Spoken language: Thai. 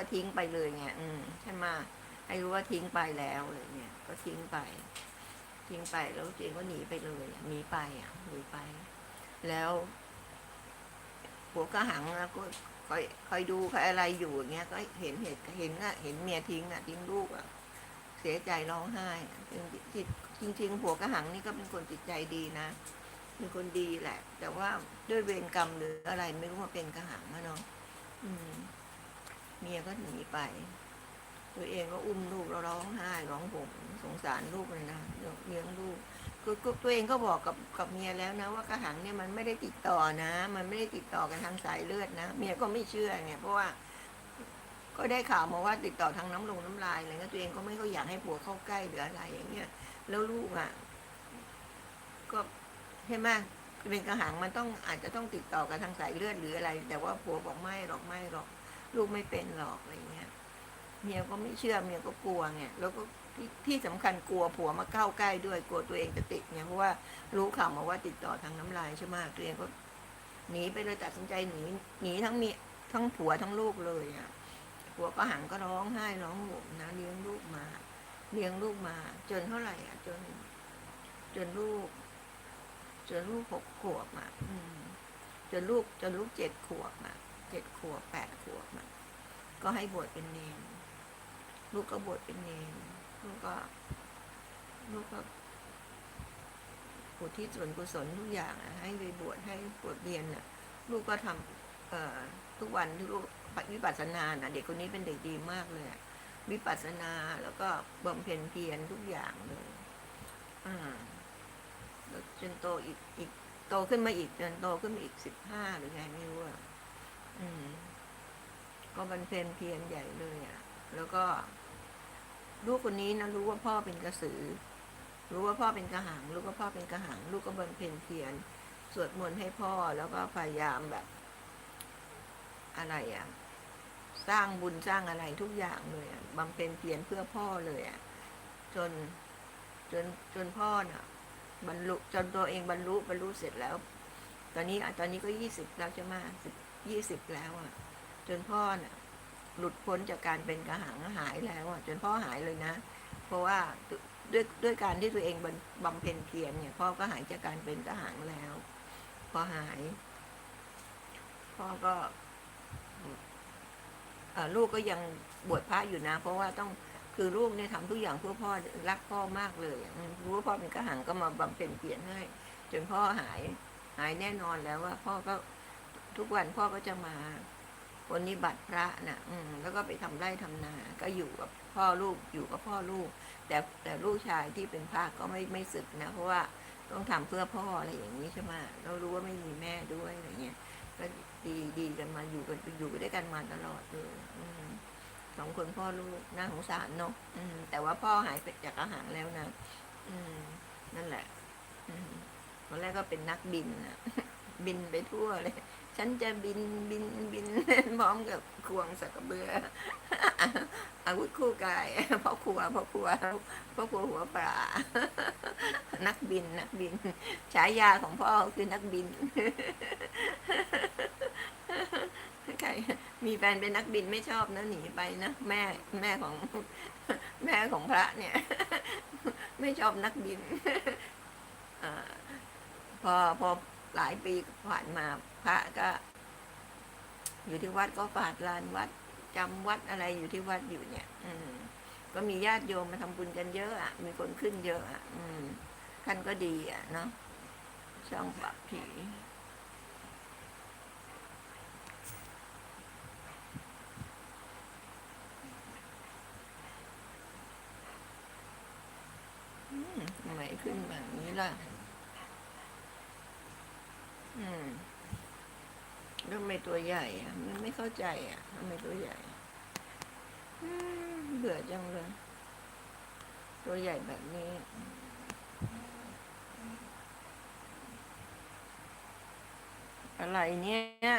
ว่าทิ้งไปเลยไงอืมใช่ไหมให้รู้ว่าทิ้งไปแล้วอะไรเงี้ยก็ทิ้งไป ทิ้งไปแล้วตัวเองก็หนีไปเลยหนีไปอะหนีไป แล้วผัวก็หังแล้วก็คอยคอยดูคอยอะไรอยู่อย่างเงี้ย ก็เห็นเหตุเห็นอะเห็นเมียทิ้งอะทิ้งลูกอะเสียใจร้องไห้จริงจริง ๆ ผัวกระหังนี่ก็เป็นคนจิตใจดีนะเป็นคนดีแหละ แต่ว่าด้วยเวรกรรมหรืออะไรไม่รู้ว่าเป็นกระหังอะเนาะ มียก็หนีไป ตัวเองก็อุ้มลูกแล้วร้องไห้ร้องห่มสงสารลูกเลยนะเลี้ยงลูกคือตัวเองก็บอกกับกับเมียแล้วนะ ว่ากระหังเนี่ยมันไม่ได้ติดต่อนะ มันไม่ได้ติดต่อกันทางสายเลือดนะเมียก็ไม่เชื่อไงเพราะว่า ก็ได้ข่าวมาว่าติดต่อทางน้ำลงน้ำลายอะไรเงี้ยตัวเองก็ไม่ก็อยากให้ผัวเข้าใกล้หรืออะไรอย่างเงี้ยแล้วลูกอะ ก็ใช่ไหมเป็นกระหังมันต้องอาจจะต้องติดต่อกันทางสายเลือดหรืออะไร แต่ว่าผัวบอกไม่หรอกไม่หรอก ลูกไม่เป็นหรอกอะไรเงี้ยเมียก็ไม่เชื่อเมียก็กลัวไงแล้วก็ที่ที่สำคัญกลัวผัวมาเข้าใกล้ด้วยกลัวตัวเองจะติดไงเพราะว่ารู้ข่าวมาว่าติดต่อทางน้ำลายใช่ไหมตัวเองก็หนีไปเลยตัดสินใจหนีหนีทั้งเมียทั้งผัวทั้งลูกเลยอะผัวก็หังก็ร้องไห้ร้องห่มนะเลี้ยงลูกมา เลี้ยงลูกมา จนเท่าไหร่อะ จน จนลูก จนลูกหกขวบอะจนลูกจนลูกเจ็ดขวบอะ เจ็ดขวบแปดขวบก็ให้บวชเป็นเนรลูกก็บวชเป็นเนรลูกก็ ลูกก็อุทิศส่วนกุศลทุกอย่างให้ไปบวชให้บวชเรียนน่ะ ลูกก็ทำเอ่อทุกวันที่ลูกวิปัสสนาน่ะ เด็กคนนี้เป็นเด็กดีมากเลยวิปัสสนาแล้วก็บำเพ็ญเพียรทุกอย่างเลยอ่าจนโตอีกอีกโตขึ้นมาอีกจนโตขึ้นมาอีกสิบห้าหรือไงไม่รู้อะ ก็บรรเพ็ญเพียรใหญ่เลยอะ่ะ แล้วก็ ลูกคนนี้นะรู้ว่าพ่อเป็นกระสือ รู้ว่าพ่อเป็นกระหัง รู้ว่าพ่อเป็นกระหัง ลูกก็บำเพ็ญเพียรสวดมนต์ให้พ่อแล้วก็พยายามแบบ อะไรอะ่ะ สร้างบุญสร้างอะไรทุกอย่างเลยอะบำเพ็ญเพียรเพื่อพ่อเลยอะ่ะ จน จนจนพ่อน่ะ บรรลุจนตัวเองบรรลุบรรลุเสร็จแล้ว ตอนนี้อะตอนนี้ก็ยี่สิบแล้วใช่ไหมสิบ ยี่สิบแล้วอะ จนพ่อน่ะหลุดพ้นจากการเป็นกระหังหายแล้วอะ จนพ่อหายเลยนะ เพราะว่าด้วยด้วยการที่ตัวเองบำเพ็ญเพียรเนี่ยพ่อก็หายจากการเป็นกระหังแล้ว พอหาย พ่อก็ลูกก็ยังบวชพระอยู่นะ เพราะว่าต้องคือลูกเนี่ยทำทุกอย่างเพื่อพ่อรักพ่อมากเลยรู้ว่าพ่อเป็นกระหังก็มาบำเพ็ญเพียรให้ จนพ่อหายหายแน่นอนแล้วว่า พ่อก็ ทุกวันพ่อก็จะมาปฏิบัติพระนะ่ะ อืม แล้วก็ไปทำไร่ทำนา ก็อยู่กับพ่อลูกอยู่กับพ่อลูก แต่แต่ลูกชายที่เป็นพระก็ไม่ไม่ศึกนะ เพราะว่าต้องทำเพื่อพ่ออะไรอย่างนี้ใช่ไหมเรารู้ว่าไม่มีแม่ด้วยอะไรเงี้ยก็ดีดีกันมาอยู่กันอยู่ด้วยกันมาตลอดเลยสองคนพ่อลูกน่าสงสารเนาะอืมแต่ว่าพ่อหายไปจากอาหารแล้วนะอืม นั่นแหละอืมตอนแรกก็เป็นนักบินนะบินไปทั่วเลย ฉันจะบินบินบินพร้อมกับควงสักกเบือ อาวุธคู่กายพ่อครัวพ่อครัวพ่อครัวหัวปลานักบินนักบินฉายาของพ่อคือนักบินใครมีแฟนเป็นนักบินไม่ชอบนะหนีไปนะแม่แม่ของ แม่ของพระเนี่ย ไม่ชอบนักบินอาพอพอ หลายปีผ่านมาพระก็ อยู่ที่วัดก็ฝาดลานวัดจำวัดอะไรอยู่ที่วัดอยู่เนี่ย อืม ก็มีญาติโยมมาทำบุญกันเยอะอะมีคนขึ้นเยอะอะอืมท่านก็ดีอะเนาะช่องปราบผีอืมทำไมขึ้นแบบนี้ล่ะ ทำไมตัวใหญ่อะมันไม่เข้าใจอะทำไมตัวใหญ่อืมเบื่อจังเลย ตัวใหญ่แบบนี้อะไรเนี่ย